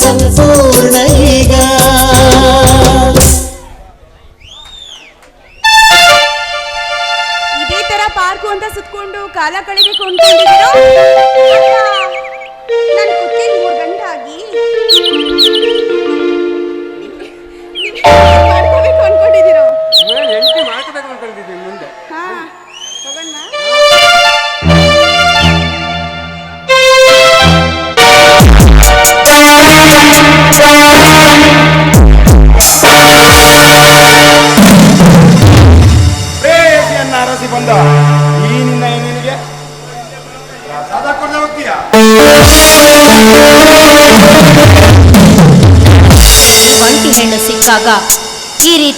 ಸಂಪೂರ್ಣ ಈಗ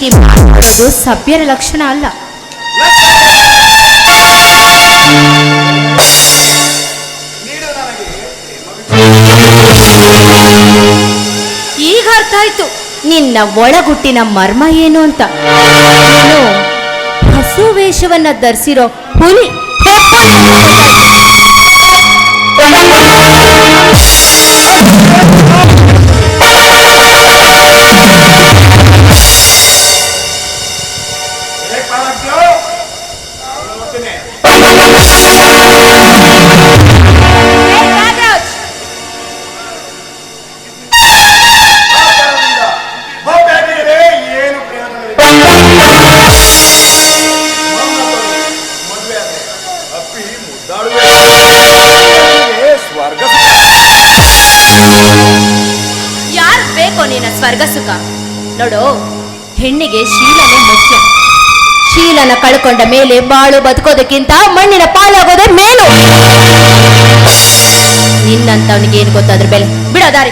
ರೀತಿ ಮಾಡೋದು ಸಭ್ಯರ ಲಕ್ಷಣ ಅಲ್ಲ. ಈಗ ಅರ್ಥ ಆಯ್ತು. ನಿನ್ನ ಒಳಗುಟ್ಟಿನ ಮರ್ಮ ಏನು ಅಂತ. ನೀನು ಹಸು ವೇಷವನ್ನ ಧರಿಸಿರೋ ಹುಲಿ ಸ್ವರ್ಗ ಸುಖ ನೋಡು, ಹೆಣ್ಣಿಗೆ ಶೀಲನೆ ಮುಖ್ಯ. ಶೀಲನ ಕಳ್ಕೊಂಡ ಮೇಲೆ ಬಾಳು ಬದುಕೋದಕ್ಕಿಂತ ಮಣ್ಣಿನ ಪಾಲಾಗೋದೇ ಮೇಲು. ನಿನ್ನಂತವನಿಗೆ ಏನು ಗೊತ್ತಾದ್ರ ಬೆಲೆ. ಬಿಡೋ ದಾರಿ.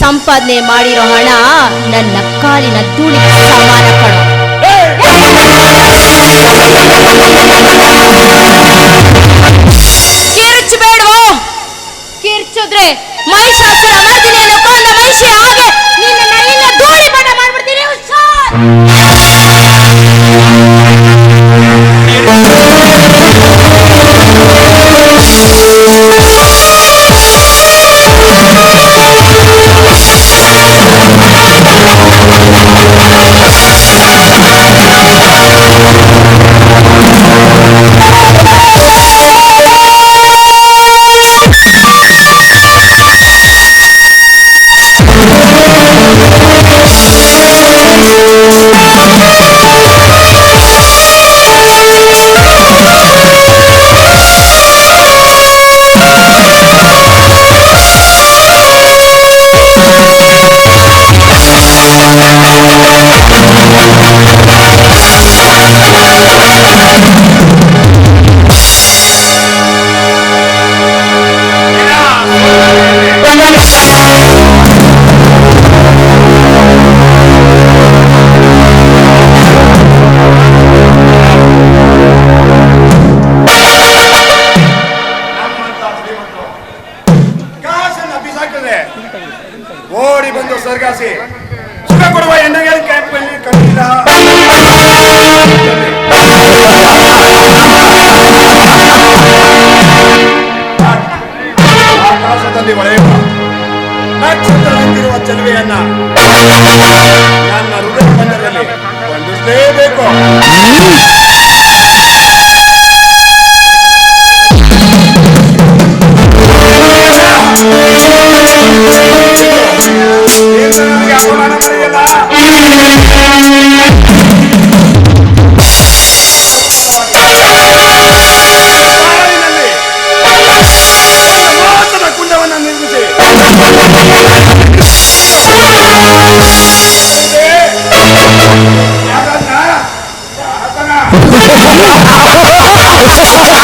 ಸಂಪಾದನೆ ಮಾಡಿರೋ ಹಣ ನನ್ನ ಕಾಲಿನ ಧೂಳಿಗೆ ಸಮಾನ ಕಣೋ. ಕಿರ್ಚಬೇಡವೋ ಕಿರ್ಚಿದ್ರೆ ಮಹಿಷಾಸುರ ಮರ್ದಿನಿಯನ್ನು ಕೊಂದ ಮಹಿಷಿ ಹಾಗೆ. ನಿನ್ನ ಇನ್ನ ಧೂಳಿ ಬಣ್ಣ ಮಾಡ್ಬಿಡ್ತೀನಿ, ಹುಷಾರ್. ಓಡಿ ಬಂದು ಸ್ವರ್ಗಾಸಿ ಸುಖ ಕೊಡುವ ಹೆಣ್ಣಿಗೆ ಕ್ಯಾಂಪಲ್ಲಿ ಕಂಡಿಲ್ಲ ಆಕಾಶದಲ್ಲಿ ಹೊಳೆಯುವ Ha ha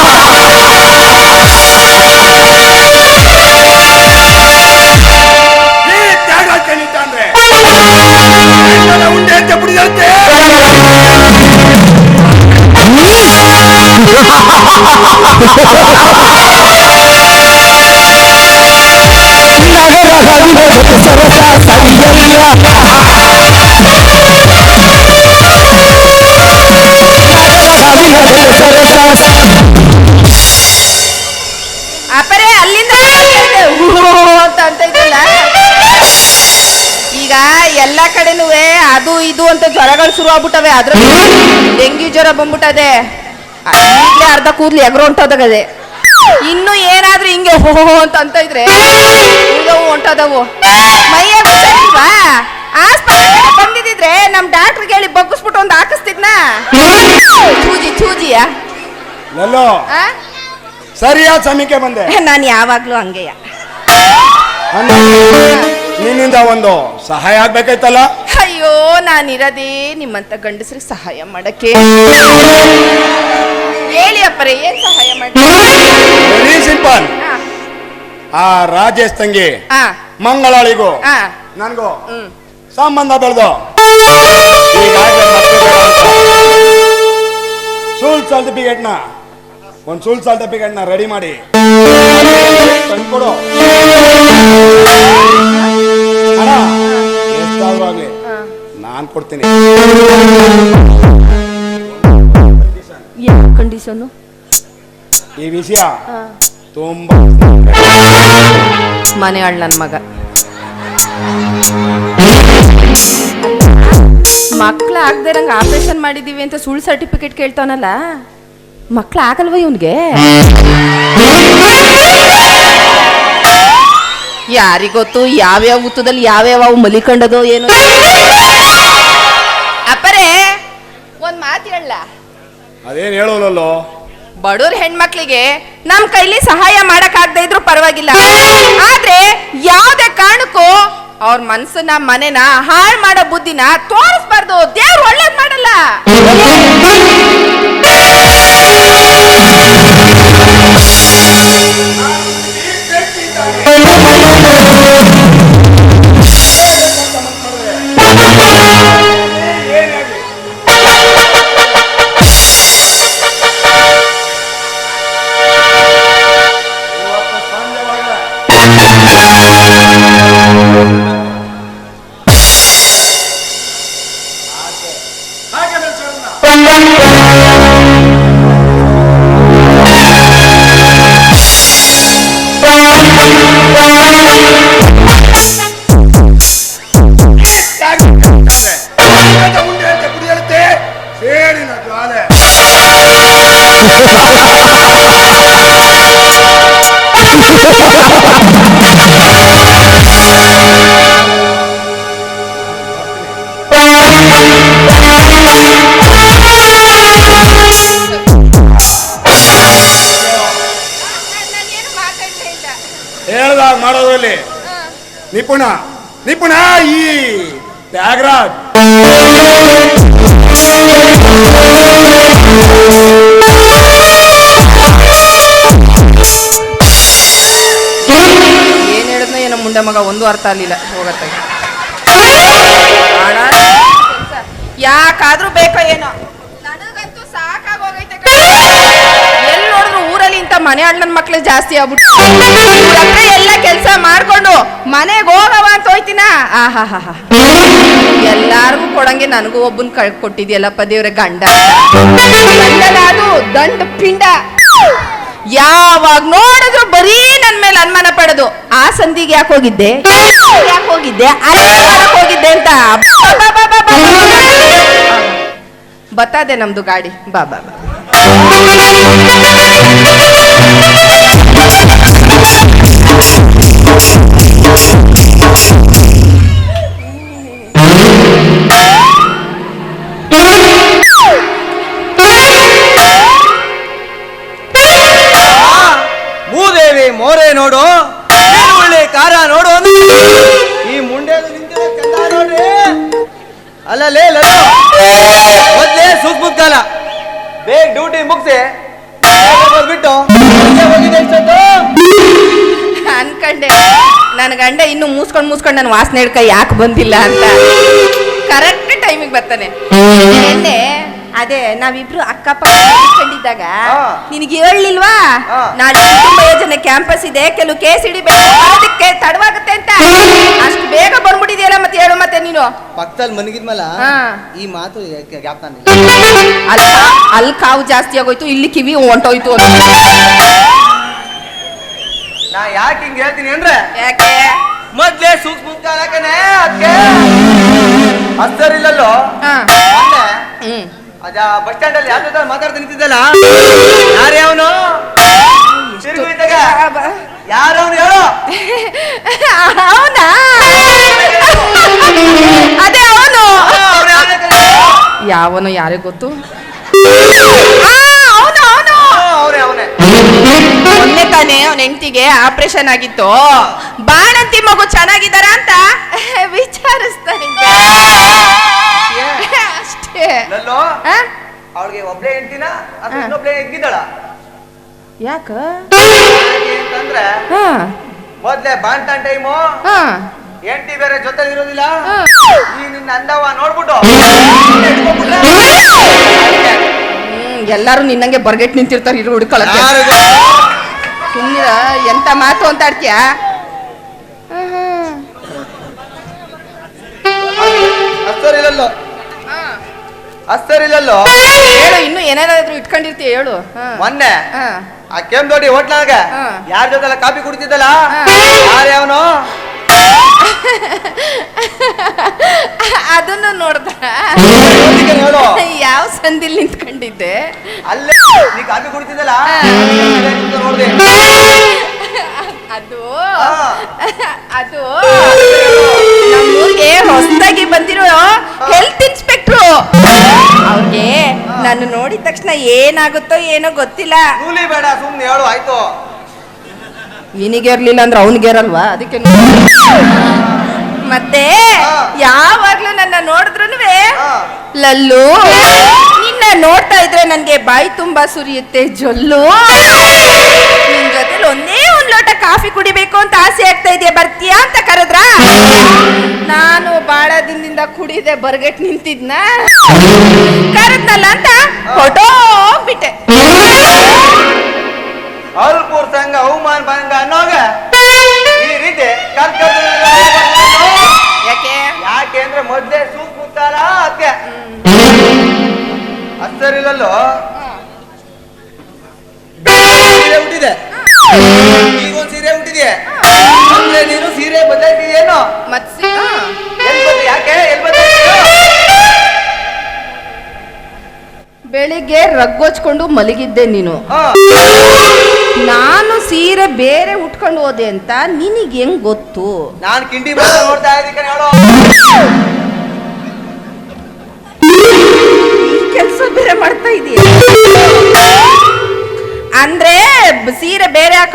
ha! ಅಪರೆ ಅಲ್ಲಿಂದ? ಅಂತ ಅಂತ ಇದ್ರಲ್ಲ ಈಗ ಎಲ್ಲ ಕಡೆನೂ ಅದು ಇದು ಅಂತ ಜ್ವರಗಳು ಶುರು ಆಗ್ಬಿಟ್ಟವೆ ಅದ್ರಲ್ಲಿ ಡೆಂಗ್ಯೂ ಜ್ವರ ಬಂದ್ಬಿಟ್ಟದೆ. ಅರ್ಧ ಕೂದ್ಲು ಎಗರು ಹೊಂಟೋದಾಗದೆ. ಇನ್ನು ಏನಾದ್ರೂ ಹಿಂಗೆ ಹೋ ಹೋ ಅಂತ ಅಂತ ಇದ್ರೆ ಉಳ್ದವು ಹೊಂಟೋದವು. ಮೈಯ ಆಸ್ಪತ್ರೆಗೆ ಬಂದಿದ್ರೆ ನಮ್ ಡಾಕ್ಟರ್ ಹೇಳಿ ಬಗ್ಗಿಸ್ಬಿಟ್ಟು ಒಂದು ಹಾಕಿಸ್ತಿದ್ನ? ಚೂಜಿ ಚೂಜಿಯ? ಎಲ್ಲೋ ಸರಿಯಾದ ಸಮಯಕ್ಕೆ ಬಂದೆ. ನಾನು ಯಾವಾಗ್ಲೂ ಹಂಗೆಯ? ನಿನ್ನಿಂದ ಒಂದು ಸಹಾಯ ಆಗ್ಬೇಕಾಯ್ತಲ್ಲ? ಅಯ್ಯೋ ನಾನಿರದೇ ನಿಮ್ಮಂತ ಗಂಡಸ್ರಿಗೆ ಸಹಾಯ ಮಾಡಕ್ಕೆ. ಹೇಳಿ ಅಪ್ಪರೇ ಏನ್ ಸಹಾಯ ಮಾಡಿ ವೆರಿ ಸಿಂಪಲ್. ಆ ರಾಜೇಶ್ ತಂಗಿ ಆ ಮಂಗಳಾಳಿಗೂ ಆ ನನ್ಗೂ ಹ್ಮ್. ಸಂಬಂಧ ಬೆಳೆದು. ಸುಳ್ ಮತ್ತೆ ಬೇಡ ಒಂದ್ ಸುಳ್ ಸುಳ್ ಸರ್ಟಿಫಿಕೇಟ್ನ ರೆಡಿ ಮಾಡಿ. ತಂದ್ಕೊಡು ಅಣ್ಣ ಎಷ್ಟಾದ್ರೂ ಆಗ್ಲಿ. ನಾನ್ ಕೊಡ್ತೀನಿ. ಕಂಡೀಷನು ಈ ವಿಷಯ ತುಂಬಾ ಮನೆ ಆಳ್ ನನ್ನ ಮಗ. ಮಕ್ಳು ಆಗದೆ ನಂಗೆ ಆಪರೇಷನ್ ಮಾಡಿದೀವಿ ಅಂತ ಸುಳ್ಳು ಸರ್ಟಿಫಿಕೇಟ್ ಕೇಳ್ತಾನಲ್ಲ? ಮಕ್ಳು ಆಗಲ್ವ ಇವನ್ಗೆ? ಯಾರಿಗೊತ್ತು ಯಾವ್ಯಾವ ಹುತ್ತದಲ್ಲಿ ಯಾವ್ಯಾವ ಅವು ಮಲಿಕಂಡದೋ ಏನು. ಒಂದ್ ಮಾತು ಹೇಳಲ್ಲ ಅದೇನ್ ಹೇಳೋಲ್ಲೋ ಬಡವ್ರ ಹೆಣ್ಮಕ್ಳಿಗೆ ನಮ್ ಕೈಲಿ ಸಹಾಯ ಮಾಡಕ್ ಆಗದೆ ಇದ್ರು ಪರವಾಗಿಲ್ಲ. ಆದ್ರೆ ಯಾವ್ದೇ ಕಾರಣಕ್ಕೂ ಅವ್ರ ಮನ್ಸನ್ನ ಮನೆನ ಹಾಳ್ ಮಾಡೋ ಬುದ್ಧಿನ ತೋರಿಸ್ಬಾರ್ದು. ದೇವ್ರು ಒಳ್ಳೇದ್ ಮಾಡಲ್ಲ. আগে চল ಮಾಡೋದ್ರಲ್ಲಿ? ನಿಪುಣ ನಿಪುಣ ಈ ತ್ಯಾಗರಾಜ್. ಏನ್ ಹೇಳಿದ್ನ ಏನೋ ಮುಂಡೆ ಮಗ ಒಂದು ಅರ್ಥ ಆಗ್ಲಿಲ್ಲ ಹೋಗತ್ತೆ. ಯಾಕಾದ್ರೂ ಬೇಕೋ ಏನೋ. ಊರಲ್ಲಿ ಇಂಥ ಮನೆ ಅಣ್ಣನ ಮಕ್ಳು ಜಾಸ್ತಿ ಆಗ್ಬಿಟ್ಟು ಎಲ್ಲ ಕೆಲಸ ಮಾಡ್ಕೊಂಡು ಮನೆಗೆ ಹೋಗವ ಅಂತ ಹೋಯ್ತಿನ ಆಹಾ ಎಲ್ಲಾರ್ಗೂ ಕೊಡಂಗೆ ನನಗೂ ಒಬ್ಬನ್ ಕಳ್ ಕೊಟ್ಟಿದ್ಯಲ್ಲಪ್ಪ ದೇವ್ರೆ ಗಂಡ ಅದು ದಂಡ ಪಿಂಡ ಯಾವಾಗ ನೋಡಿದ್ರು ಬರೀ ನನ್ ಮೇಲೆ ಅನುಮಾನ ಪಡೋದು ಆ ಸಂಧಿಗೆ ಯಾಕೆ ಹೋಗಿದ್ದೆ ಯಾಕೆ ಹೋಗಿದ್ದೆ ಹೋಗಿದ್ದೆ ಅಂತ. ಬತ್ತದೆ ನಮ್ದು ಗಾಡಿ ಬಾ ಬಾ ಬಾ Thank you. ನನ್ನ ಯಾಕೆ ಬಂದಿಲ್ಲ ಅಂತ. ಕರೆಕ್ಟ್ ಟೈಮಿಗೆ ಬರ್ತಾನೆ. ನಿನ್ನೆ ಅದೇ ನಾವಿಬ್ರು ಅಕ್ಕಪಕ್ಕ ಕಂಡಿದ್ದಾಗ ಹಾ. ನಿನಗೆ ಹೇಳಿಲ್ವಾ ಹಾ. ನಾಳೆ ಕುಟುಂಬ ಯೋಜನೆ ಕ್ಯಾಂಪಸ್ ಇದೆ ಕೆಲವು ಕೇಸ್ ಅದಕ್ಕೆ ತಡವಾಗುತ್ತೆ ಅಂತ. ಅಷ್ಟು ಬೇಗ ಬಂದ್ಬಿಟ್ಟಿದೆಯಲ್ಲ ಮತ್ತೆ ಹೇಳು ಮತ್ತೆ ನೀನು. ಪಕ್ಕದಲ್ಲಿ ಮನಗಿದ್ಮೇಲ ಹಾ. ಈ ಮಾತು ಅಲ್ಲ ಅಲ್ಲಿ ಅಲ್ಲಿ ಕಾವು ಜಾಸ್ತಿ ಆಗೋಯ್ತು ಇಲ್ಲಿ ಕಿವಿ ಹೊಂಟೋಯ್ತು ಅಂತ. ನಾ ಯಾಕೆ ಹಿಂಗ್ ಹೇಳ್ತೀನಿ ಅಂದ್ರೆ ಯಾಕೆ? ಮೊದ್ಲೇ ಸೂಕ್ಷ್ಮ ಅದಕ್ಕೆ ಅದಕ್ಕೆ ಹ್ಮ್. ಅದ ಬಸ್ ಸ್ಟ್ಯಾಂಡ್ ಅಲ್ಲಿ ಯಾವ್ದು ಮಾತಾಡ್ತಾ ನಿಂತಿದ್ದಲ್ಲ? ಯಾರೇ ಅವನು? ತಿರುಗಿದಾಗ ಯಾರು ಅವನು ಹೇಳು? ಅವನಾ? ಅದೇ ಅವನು. ಯಾವನು ಯಾರಿಗೆ ಗೊತ್ತು ಅವನು ಅವನು ಅವ್ನೇ ಅವನೇ ಮೊನ್ನೆ ತಾನೇ ಅವನ ಹೆಂಡತಿಗೆ ಆಪರೇಷನ್ ಆಗಿತ್ತು. ಬಾಣಂತಿ ಮಗು ಚೆನ್ನಾಗಿದ್ದಾರ ಅಂತ? ವಿಚಾರಿಸ್ತಾರೆ ಇದ್ದೆ. ಅಷ್ಟೇ? ಅವಳಿಗೆ ಒಬ್ಳೆ ಹೆಂಡತಿನ. ಇನ್ನೊಬ್ಳೆ ಹೆಂಗಿದ್ದಾಳ? ಯಾಕ? ಅಂತಂದ್ರೆ ಹಾ. ಮೊದ್ಲೇ ಬಾಂಟನ್ ಟೈಮು ಹಾ. ಹೆಂಡತಿ ಬೇರೆ ಜೊತೆ ಇರೋದಿಲ್ಲ ನೀನ್ ಈ ನಿನ್ನ ಅಂದವ ನೋಡ್ಬಿಟ್ಟು. ಎಲ್ಲಾರು ನಿನ್ನಂಗೆ ಬರ್ಗೆಟ್ ನಿಂತಿರ್ತಾರೆ ಇರು ಹುಡ್ಕೊಳಕ್ಕೆ. ಸುಮ್ಮನೆ ಎಂತ ಮಾತು ಅಂತ ಆಡ್ತೀಯ? ಅಸ್ತರಿಲ್ಲಲ್ಲೋ ಹೇಳು ಇನ್ನು ಏನೇನಾದ್ರೂ ಇಟ್ಕೊಂಡಿರ್ತೀಯ ಹೇಳು. ಮೊನ್ನೆ ಆ ಕೆಂಪ್ ದೊಡ್ಡಿ ಹೋಟ್ಲಾಗ. ಯಾರ ಜೊತೆಲ್ಲ ಕಾಫಿ ಕುಡಿತಿದ್ದಲ್ಲ? ಯಾರ್ಯಾವನು? ಯಾರೇ ಅದನ್ನು ನೋಡ್ದ. ಹೇಳು ಯಾವ ಸಂದಿಲ್ ನಿಂತ್ಕೊಂಡಿದ್ದೆ? ಅಲ್ಲೇ ನೀ ಕಾಫಿ ಕುಡಿತಿದ್ದಲ್ಲ? ಹಾ. ಅದು. ಅದು. ನಮ್ಮೂರಿಗೆ ಹೊಸದಾಗಿ ಬಂದಿರೋ ಹೆಲ್ತ್ ಇನ್ಸ್ಪೆಕ್ಟ್ರು ಅವ್ರಿಗೆ ನಾನು ನೋಡಿದ ತಕ್ಷಣ ಏನಾಗುತ್ತೋ ಏನೋ ಗೊತ್ತಿಲ್ಲ. ಕೂಲಿ ಬೇಡ ಸುಮ್ಮನೆ ಹೇಳು ಆಯ್ತು. ನಿನಗೆ ಇರ್ಲಿಲ್ಲ ಅಂದ್ರೆ ಅವನಿಗೆ ಇರಲ್ವಾ? ಅದಕ್ಕೆ ಮತ್ತೆ ಯಾವಾಗಲೂ ನನ್ನ ನೋಡಿದ್ರು. ಲಲ್ಲು ನಿನ್ನ ನೋಡ್ತಾ ಇದ್ರೆ ನನ್ಗೆ ಬಾಯಿ ತುಂಬಾ ಸುರಿಯುತ್ತೆ ಜೊಲ್ಲು. ನಿನ್ ಜೊತೆಲಿ ಒಂದೇ ಒಂದ್ ಲೋಟ ಕಾಫಿ ಕುಡಿಬೇಕು ಅಂತ ಆಸೆ ಆಗ್ತಾ ಇದೆಯಾ? ಬರ್ತೀಯಾ ಅಂತ ಕರೆದ್ರ? ನಾನು ಬಾಳ ದಿನದಿಂದ ಕುಡಿದೆ ಬರ್ಗೆಟ್ ನಿಂತಿದ್ನ. ಕರೆದ್ನಲ್ಲ ಅಂತ? ಹೊಟ್ಟೋಗ್ಬಿಟ್ಟೆ ಅಲ್ಪೂರ್ ಸಂಘ ಅವಮಾನ ಬಂದ ಅನ್ನೋಗ ಈ ರೀತಿ ಯಾಕೆ? ಯಾಕೆ ಅಂದ್ರೆ ಮೊದ್ಲೇ ಸೂಪ್ ಕೂತಾರ ಅತ್ತೆ ಹಸ್ತರಿಲ್ಲಲ್ಲೋ ಸೀರೆ ಹುಟ್ಟಿದೆ. ಬೆಳಿಗ್ಗೆ ರಗ್ಗೋಚ್ಕೊಂಡು ಮಲಗಿದ್ದೆ ನೀನು. ನಾನು ಸೀರೆ ಬೇರೆ ಉಟ್ಕೊಂಡು ಹೋದೆ ಅಂತ ನಿನಗೆ ಹೆಂಗ್ ಗೊತ್ತು? ನಾನು ಕಿಂಡಿ ನೋಡ್ತಾ ಇದ್ದೀನಿ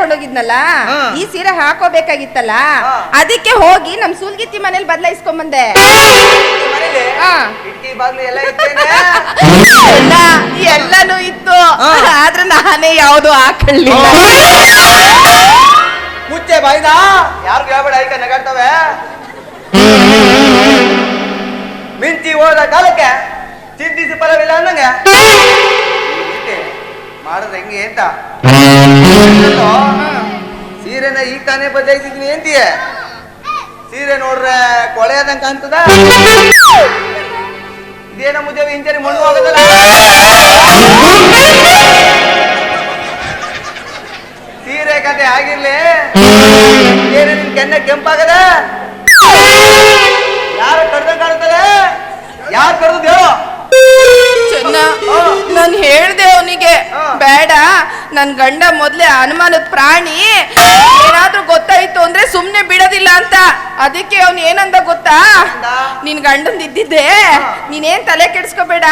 ಬೇರೆ ಹೋಗಿದ್ನಲ್ಲ ಈ ಸೀರೆ ಹಾಕೋಬೇಕಾಗಿತ್ತಲ್ಲ. ಅದಕ್ಕೆ ಹೋಗಿ ನಮ್ ಸೂಲ್ಗಿತ್ತಿ ಮನೇಲಿ ಬದಲಾಯಿಸ್ಕೊಂಡ್ ಬಂದೆ ಮನೇಲಿ? ಹಾ. ಕಿಟಕಿ ಬಾಗ್ಲು ಎಲ್ಲ ಇರ್ತೇನೆ ಎಲ್ಲ ಎಲ್ಲನೂ ಇತ್ತು. ಆದ್ರೆ ನಾನೇ ಯಾವ್ದು ಹಾಕೊಳ್ಳಿಲ್ಲ. ಮುಚ್ಚೆ ಬಾಯ್ದ? ಯಾರು ಹೇಳ್ಬೇಡ ಐಕ ನಗಾಡ್ತವೆ. ಮಿಂಚಿ ಹೋದ ಕಾಲಕ್ಕೆ ಚಿಂತಿಸಿ ಪರವಿಲ್ಲ ಅನ್ನಂಗೆ. ರೀತಿ ಮಾಡಿದ್ರೆ ಹೆಂಗೆ ಅಂತ? ಸೀರೆನ ಈಗ ತಾನೇ ಬದಲಾಯಿಸಿದ್ನಿ ಅಂತೀಯ? ಸೀರೆ ನೋಡ್ರೆ ಕೊಳೆ ಆದಂಗೆ ಕಾಣ್ತದ? ಇದೇನ ಮುದ್ದೇವಿ ಇಂಜರಿ ಮಣ್ಣು ಹೋಗೋದಲ್ಲ? ಸೀರೆ ಕತೆ ಆಗಿರ್ಲಿ. ಏನೇ ನಿನ್ ಕೆನ್ನ ಕೆಂಪಾಗದ? ಯಾರು ಕಡ್ದ ಕಾಣ್ತಾರೆ ಯಾರು ಕಡ್ದು ದೇವ ಚೆನ್ನ ನಾನು ಹೇಳ್ದೆ ಅವನಿಗೆ ಹಾ. ಬೇಡ ನನ್ ಗಂಡ ಮೊದ್ಲೇ ಅನುಮಾನದ ಪ್ರಾಣಿ. ಏನಾದ್ರೂ ಗೊತ್ತಾಯ್ತು ಅಂದ್ರೆ ಸುಮ್ನೆ ಬಿಡೋದಿಲ್ಲ ಅಂತ. ಅದಕ್ಕೆ ಅವ್ನು ಏನಂದ ಗೊತ್ತಾ? ನಿನ್ ಗಂಡಂದು ಇದ್ದಿದ್ದೆ. ನೀನೇನ್ ತಲೆ ಕೆಡಿಸ್ಕೋಬೇಡ.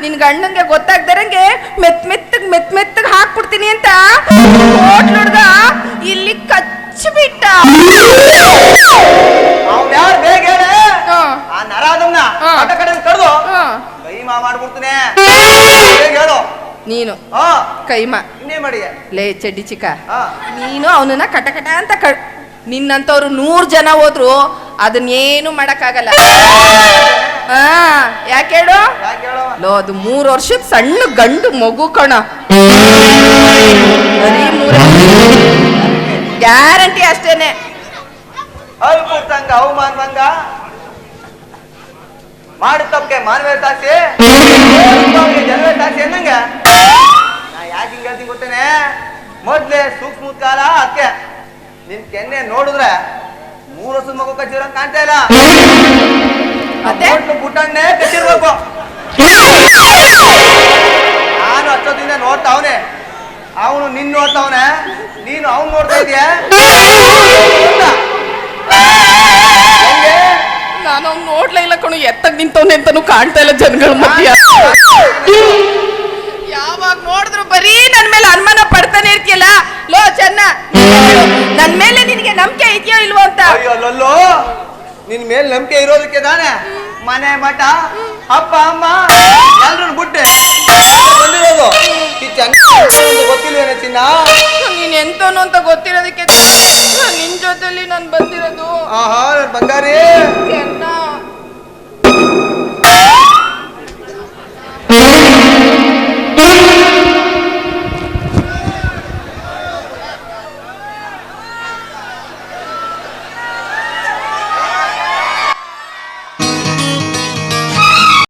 ನಿನ್ ಗಂಡಂಗೆ ಗೊತ್ತಾಗ್ದಾರಂಗೆ ಮೆತ್ ಮೆತ್ತಗ್ ಮೆತ್ ಮೆತ್ತಗ್ ಹಾಕ್ಬಿಡ್ತೀನಿ ಅಂತ. ನೋಡ್ದ ಇಲ್ಲಿ ಕಚ್ಚಿಬಿಟ್ಟ ಆ ಕಡ್ದು ಕೈ ಮಾ ಮಾಡ್ಬಿಡ್ತೀನಿ. ಬೇಗ ಹೇಳು. ನೀನು. ಕೈಮ. ಲೇ ಚಡ್ಡಿ ಚಿಕ್ಕ. ನೀನು ಅವನನ್ನ ಕಟಕಟ ಅಂತ ಕ ನಿನ್ನಂತವ್ರು ನೂರ್ ಜನ ಹೋದ್ರು ಅದನ್ನೇನು ಮಾಡಕ್ಕಾಗಲ್ಲ. ಹಾ ಯಾಕೆ ಹೇಳು? ಲೋ ಅದು ಮೂರ್ ವರ್ಷದ ಸಣ್ಣ ಗಂಡು ಮಗು ಕಣ. ಗ್ಯಾರಂಟಿ ಅಷ್ಟೇನೆ. ಅವಮಾನ ಅವಮಾನವಂಗ ಮಾಡಿ ತಪ್ಪಕ್ಕೆ ಮಾನವೇ ತಾಸಿ ಜನವೇ ತಾಸಿ ಅನ್ನಂಗ ನಾ ಯಾಕೆ ಹಿಂಗೆ ಹೇಳ್ತೀನಿ ಗೊತ್ತೇನೆ? ಮೊದ್ಲೇ ಸೂಕ್ಷ್ಮ ಕಾಲ ಅದಕ್ಕೆ. ನಿನ್ ಕೆನ್ನೆ ನೋಡಿದ್ರೆ ಮೂರು ವರ್ಷದ ಮಗು ಕಚ್ಚಿರ ಕಾಣ್ತಾ ಇಲ್ಲ. ಅದೇ ಪುಟ್ಟನ್ನೇ ಕಚ್ಚಿರ್ಬೇಕು. ನಾನು ಅಷ್ಟೊತ್ತಿಂದ ನೋಡ್ತಾವನೆ ಅವನು. ನಿನ್ ನೋಡ್ತಾವನೆ ನೀನು ಅವ್ನು ನೋಡ್ತಾ ಇದೀಯ? ನಾನು ಅವ್ನು ನೋಡ್ಲೇ ಇಲ್ಲ ಕಣು ಎತ್ತಾಗ ನಿಂತವನೆ ಅಂತಾನು ಕಾಣ್ತಾ ಇಲ್ಲ ಜನಗಳ ಮಧ್ಯ ಯಾವಾಗ ನೋಡಿದ್ರು ಬರೀ ನನ್ನ ಮೇಲೆ ಅನುಮಾನ ಪಡ್ತಾನೆ ಇರ್ತೀಯಲ್ಲ ಲೋ ಚೆನ್ನ ನನ್ ಮೇಲೆ ನಿನಗೆ ನಂಬಿಕೆ ಇದೆಯೋ ಇಲ್ವೋ ಅಂತ ಅಯ್ಯೋ ನಿನ್ ಮೇಲೆ ನಂಬಿಕೆ ಇರೋದಕ್ಕೆ ತಾನೆ ಮನೆ ಮಠ ಅಪ್ಪ ಅಮ್ಮ ಎಲ್ಲರೂ ಬಿಟ್ಟೆ ಬಂದಿರೋದು ಈ ಚೆನ್ನ ಗೊತ್ತಿಲ್ವೇನೆ ಚಿನ್ನ ನೀನ್ ಎಂತವನು ಅಂತ ಗೊತ್ತಿರೋದಕ್ಕೆ ನಿನ್ ಜೊತೆಲಿ ನಾನು ಬಂದಿರೋದು. ಆಹಾ ಬಂಗಾರಿ. ಚೆನ್ನ